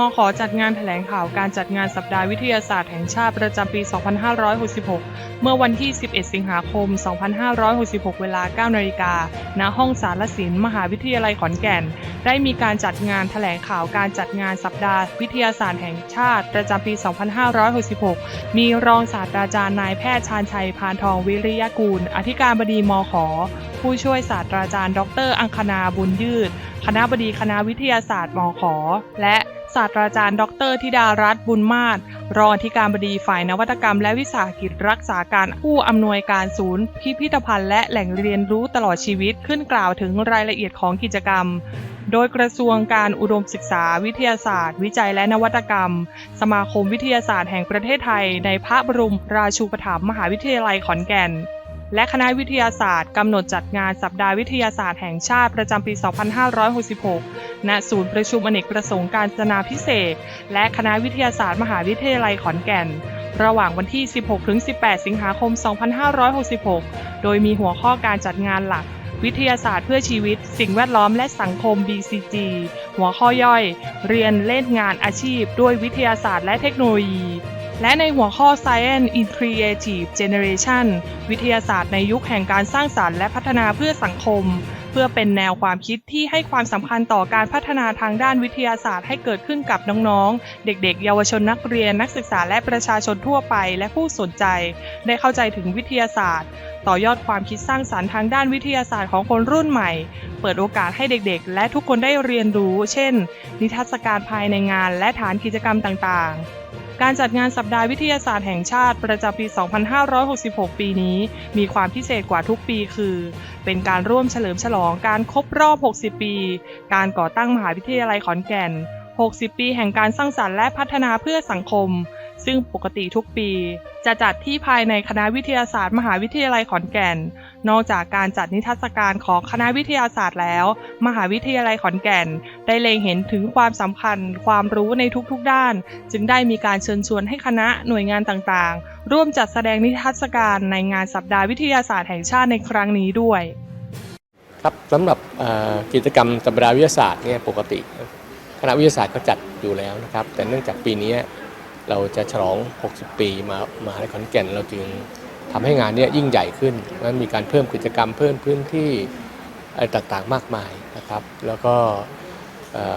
มขจัดงานแถลงข่าวการจัดงานสัปดาห์วิทยาศาสตร์แห่งชาติประจำปี 2566 เมื่อวันที่ 11 สิงหาคม 2566 เวลา 9 นาฬิกา ณ ห้องสารศิลป์มหาวิทยาลัยขอนแก่น ได้มีการจัดงานแถลงข่าวการจัดงานสัปดาห์วิทยาศาสตร์แห่งชาติประจำปี 2566 มีรองศาสตราจารย์นายแพทย์ชาญชัยพานทองวิริยกูล อธิการบดีมขผู้ช่วยศาสตราจารย์ ดร อังคณาบุญยืด คณะบดีคณะวิทยาศาสตร์มขและ ศาสตราจารย์ ดรธิดารัตน์บุญมาศรองอธิการบดีฝ่ายนวัตกรรม และวิสาหกิจรักษาการผู้อำนวยการศูนย์ พิพิธภัณฑ์และแหล่งเรียนรู้ตลอดชีวิตขึ้นกล่าวถึงรายละเอียดของกิจกรรม โดยกระทรวงการอุดมศึกษา วิทยาศาสตร์ วิจัยและนวัตกรรม สมาคมวิทยาศาสตร์แห่งประเทศไทย ในพระบรมราชูปถัมภ์มหาวิทยาลัยขอนแก่น และคณะวิทยาศาสตร์กำหนดจัดงานสัปดาห์วิทยาศาสตร์แห่งชาติประจำปี 2566 ณ ศูนย์ประชุมอเนกประสงค์การจนาพิเศษ และคณะวิทยาศาสตร์มหาวิทยาลัยขอนแก่น ระหว่างวันที่ 16-18 สิงหาคม 2566 โดยมีหัวข้อการจัดงานหลัก วิทยาศาสตร์เพื่อชีวิต สิ่งแวดล้อมและสังคม BCG หัวข้อย่อย เรียนเล่นงานอาชีพ ด้วยวิทยาศาสตร์และเทคโนโลยี และในหัวข้อ Science in Creative Generation วิทยาศาสตร์ในยุคแห่งการสร้างสารรค์และพัฒนาเพื่อสังคม เพื่อเป็นแนวความคิดที่ให้ความสำคัญต่อการพัฒนาทางด้านวิทยาศาสตร์ให้เกิดขึ้นกับน้องๆ เด็กๆ เยาวชนนักเรียนนักศึกษาและประชาชนทั่วไปและผู้สนใจ ได้เข้าใจถึงวิทยาศาสตร์ ต่อยอดความคิดสร้างสารรค์ทางด้านวิทยาศาสตร์ของคนรุ่นใหม่ เปิดโอกาสให้เด็กๆ และทุกคนได้เรียนรู้ เช่น นิทรรศการภายในงานและฐานกิจกรรมต่างๆ การจัดงานสัปดาห์วิทยาศาสตร์แห่งชาติประจำปี 2566 ปีนี้ มีความพิเศษกว่าทุกปีคือ เป็นการร่วมเฉลิมฉลองการครบรอบ 60 ปี การก่อตั้งมหาวิทยาลัยขอนแก่น 60 ปีแห่งการสร้างสรรค์และพัฒนาเพื่อสังคม ซึ่งปกติทุกปี จะจัดที่ภายในคณะวิทยาศาสตร์มหาวิทยาลัยขอนแก่น นอกจากการจัดนิทรรศการของคณะวิทยาศาสตร์แล้ว มหาวิทยาลัยขอนแก่น ได้เล็งเห็นถึงความสำคัญ ความรู้ในทุกๆด้าน จึงได้มีการเชิญชวนให้คณะหน่วยงานต่างๆ ร่วมจัดแสดงนิทรรศการในงานสัปดาห์วิทยาศาสตร์แห่งชาติในครั้งนี้ด้วยครับสำหรับกิจกรรมสัปดาห์วิทยาศาสตร์เนี่ยปกติ คณะวิทยาศาสตร์ก็จัดอยู่แล้วนะครับ แต่เนื่องจากปีนี้ เราจะฉลอง 60 ปีมามาลัยขอนแก่น เราจึงทำให้งานนี้ยิ่งใหญ่ขึ้นนั้นมีการเพิ่มกิจกรรมเพิ่มพื้นที่อะไรต่างๆมากมายนะครับ แล้วก็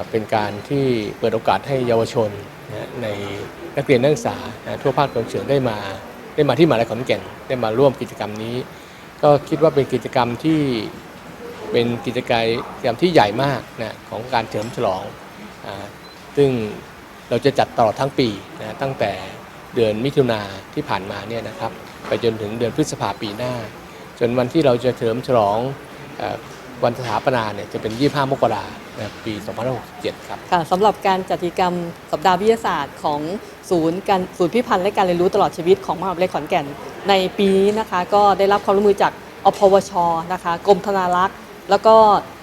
เป็นการที่เปิดโอกาสให้เยาวชนนะในนักเรียนนักศึกษานะทั่วภาคตะวันเฉียงได้มาได้มาที่มหาลัยขอนแก่นได้มาร่วมกิจกรรมนี้ ก็คิดว่าเป็นกิจกรรมที่เป็นกิจกรรมที่ใหญ่มากนะของการเฉลิมฉลองอซึ่ง เราจะจัดตลอดทั้งปีนะตั้งแต่เดือนมิถุนาที่ผ่านมาเนี่ยนะครับไปจนถึงเดือนพฤษภาปีหน้า จนวันที่เราจะเฉลิมฉลองวันสถาปนาเนี่ยจะเป็น 25 มกรานะปี 2567 ครับ ค่ะสำหรับการจัดกิจกรรมสัปดาห์วิทยาศาสตร์ของศูนย์การศูนย์พิพันธ์และการเรียนรู้ตลอดชีวิตของมหาวิทยาลัยขอนแก่น ในปีนี้นะคะก็ได้รับความร่วมมือจากอพวชนะคะกรมธนารักษ์ แล้วก็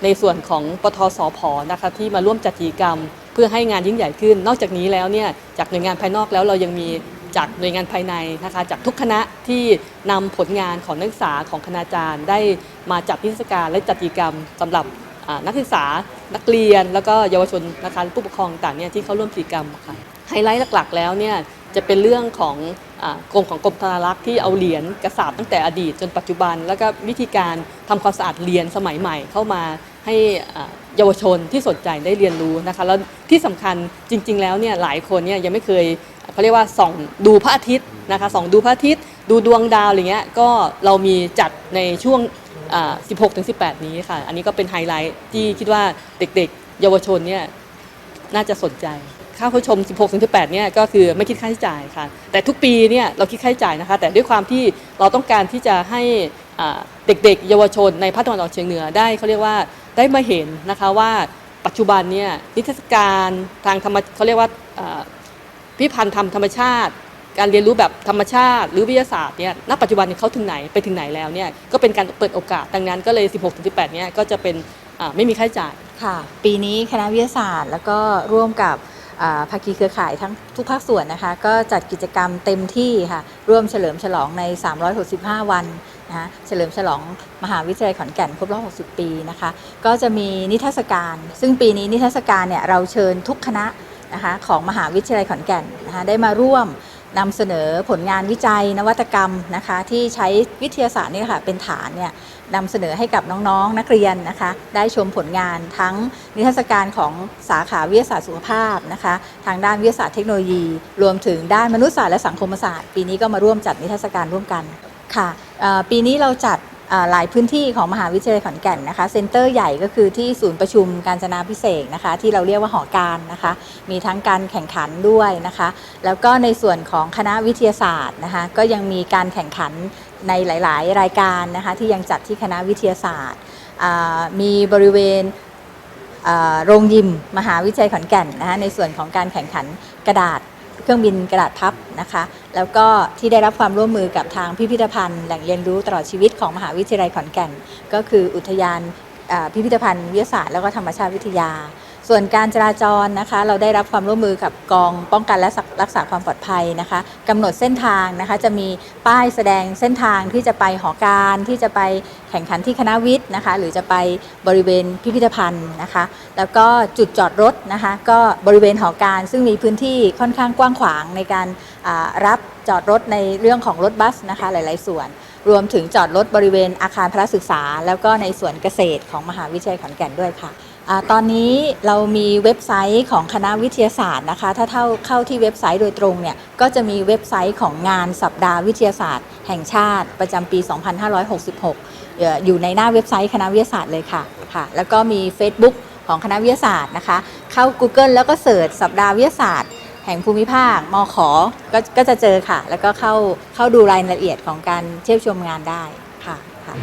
ในส่วนของปทสพนะคะที่มาร่วมจัดกิจกรรม เพื่อให้งานยิ่งใหญ่ขึ้น นอกจากนี้แล้วเนี่ยจากหน่วยงานภายนอกแล้วเรายังมีจากหน่วยงานภายในนะคะจากทุกคณะที่นำผลงานของนักศึกษาของคณาจารย์ ได้มาจัดนิทรรศการและจัดกิจกรรมสำหรับนักศึกษานักเรียน แล้วก็เยาวชนนะคะผู้ปกครองต่างเนี่ยที่เข้าร่วมกิจกรรมค่ะไฮไลท์หลักๆ แล้วเนี่ยจะเป็นเรื่องของกรมของกรมธนารักษ์ที่เอาเหรียญกระสาบตั้งแต่อดีตจนปัจจุบัน แล้วก็วิธีการทำความสะอาดเหรียญสมัยใหม่เข้ามา ให้เยาวชนที่สนใจได้เรียนรู้นะคะแล้วที่สำคัญจริง ๆ แล้วเนี่ยหลายคนเนี่ยยังไม่เคยเขาเรียกว่าส่องดูพระอาทิตย์นะคะส่องดูพระอาทิตย์ ดูดวงดาวอะไรเงี้ยก็เรามีจัดในช่วง 16ถึง18 นี้ค่ะ อันนี้ก็เป็นไฮไลท์ที่คิดว่าเด็กๆ เยาวชนเนี่ยน่าจะสนใจค่าเข้าชม 16ถึง18 เนี่ยก็คือไม่คิดค่าใช้จ่ายค่ะ แต่ทุกปีเนี่ยเราคิดค่าใช้จ่ายนะคะ แต่ด้วยความที่เราต้องการที่จะให้เด็กๆ เยาวชนในภาคตะวันออกเฉียงเหนือได้เขาเรียกว่า ได้มาเห็นนะคะว่าปัจจุบันเนี่ยนิทรรศการทางธรรมเขาเรียกว่าพิพิธภัณฑ์ทำธรรมชาติ การเรียนรู้แบบธรรมชาติ หรือวิทยาศาสตร์เนี่ยณปัจจุบันเขาถึงไหนไปถึงไหนแล้วเนี่ยก็เป็นการเปิดโอกาสดังนั้นก็เลย 16-18เนี่ยก็จะเป็นไม่มีค่าใช้จ่ายค่ะ ปีนี้คณะวิทยาศาสตร์ แล้วก็ร่วมกับภาคีเครือข่ายทั้งทุกภาคส่วนนะคะ ก็จัดกิจกรรมเต็มที่ค่ะ ร่วมเฉลิมฉลองใน 365 วัน นะคะเฉลิมฉลองมหาวิทยาลัยขอนแก่นครบรอบ 60 ปีนะคะ ก็จะมีนิทรรศการ ซึ่งปีนี้นิทรรศการเนี่ยเราเชิญทุกคณะนะคะของมหาวิทยาลัยขอนแก่นนะคะได้มาร่วมนำเสนอผลงานวิจัยนวัตกรรมนะคะที่ใช้วิทยาศาสตร์นี่ค่ะเป็นฐานเนี่ยนำเสนอให้กับน้องๆนักเรียนนะคะได้ชมผลงานทั้งนิทรรศการของสาขาวิทยาศาสตร์สุขภาพนะคะทางด้านวิทยาศาสตร์เทคโนโลยี รวมถึงด้านมนุษยศาสตร์และสังคมศาสตร์ ปีนี้ก็มาร่วมจัดนิทรรศการร่วมกัน ค่ะปีนี้เราจัดหลายพื้นที่ของมหาวิทยาลัยขอนแก่นนะคะเซ็นเตอร์ใหญ่ก็คือที่ศูนย์ประชุมการจนาพิเศษนะคะ ที่เราเรียกว่าหอการนะคะ มีทั้งการแข่งขันด้วยนะคะ แล้วก็ในส่วนของคณะวิทยาศาสตร์นะคะ ก็ยังมีการแข่งขันในหลาย ๆ รายการนะคะ ที่ยังจัดที่คณะวิทยาศาสตร์ มีบริเวณโรงยิมมหาวิทยาลัยขอนแก่นนะคะในส่วนของการแข่งขันกระดาษ เครื่องบินกระดาษพับนะคะ แล้วก็ที่ได้รับความร่วมมือกับทางพิพิธภัณฑ์ แหล่งเรียนรู้ตลอดชีวิตของมหาวิทยาลัยขอนแก่น ก็คืออุทยานพิพิธภัณฑ์วิทยาศาสตร์ แล้วก็ธรรมชาติวิทยา ส่วนการจราจรนะคะ เราได้รับความร่วมมือกับกองป้องกันและรักษาความปลอดภัยนะคะกำหนดเส้นทางนะคะ จะมีป้ายแสดงเส้นทางที่จะไปหอการที่จะไปแข่งขันที่คณะวิทย์นะคะ หรือจะไปบริเวณพิพิธภัณฑ์นะคะ แล้วก็จุดจอดรถนะคะ ก็บริเวณหอการซึ่งมีพื้นที่ค่อนข้างกว้างขวางในการรับจอดรถในเรื่องของรถบัสนะคะหลาย ๆ ส่วน รวมถึงจอดรถบริเวณอาคารพระศึกษา แล้วก็ในส่วนเกษตรของมหาวิทยาลัยขอนแก่นด้วยค่ะ อตอนนี้เรามีเว็บไซต์ของคณะวิทยาศาสตร์นะคะ ถ้าเท่าเข้าที่เว็บไซต์โดยตรงเนี่ย ก็จะมีเว็บไซต์ของงานสัปดาห์วิทยาศาสตร์ แห่งชาติประจำปี 2566 อยู่ในหน้าเว็บไซต์คณะวิทยาศาสตร์เลยค่ะค่ะ แล้วก็มี Facebook ของคณะวิทยาศาสตร์นะคะ เข้า Google แล้วก็เสิร์ชสัปดาห์วิทยาศาสตร์ แห่งภูมิภาคมขก็ก็จะเจอค่ะ แล้วก็เข้าเข้าดูรายละเอียดของการเทียบชมงานได้ค่ะค่ะ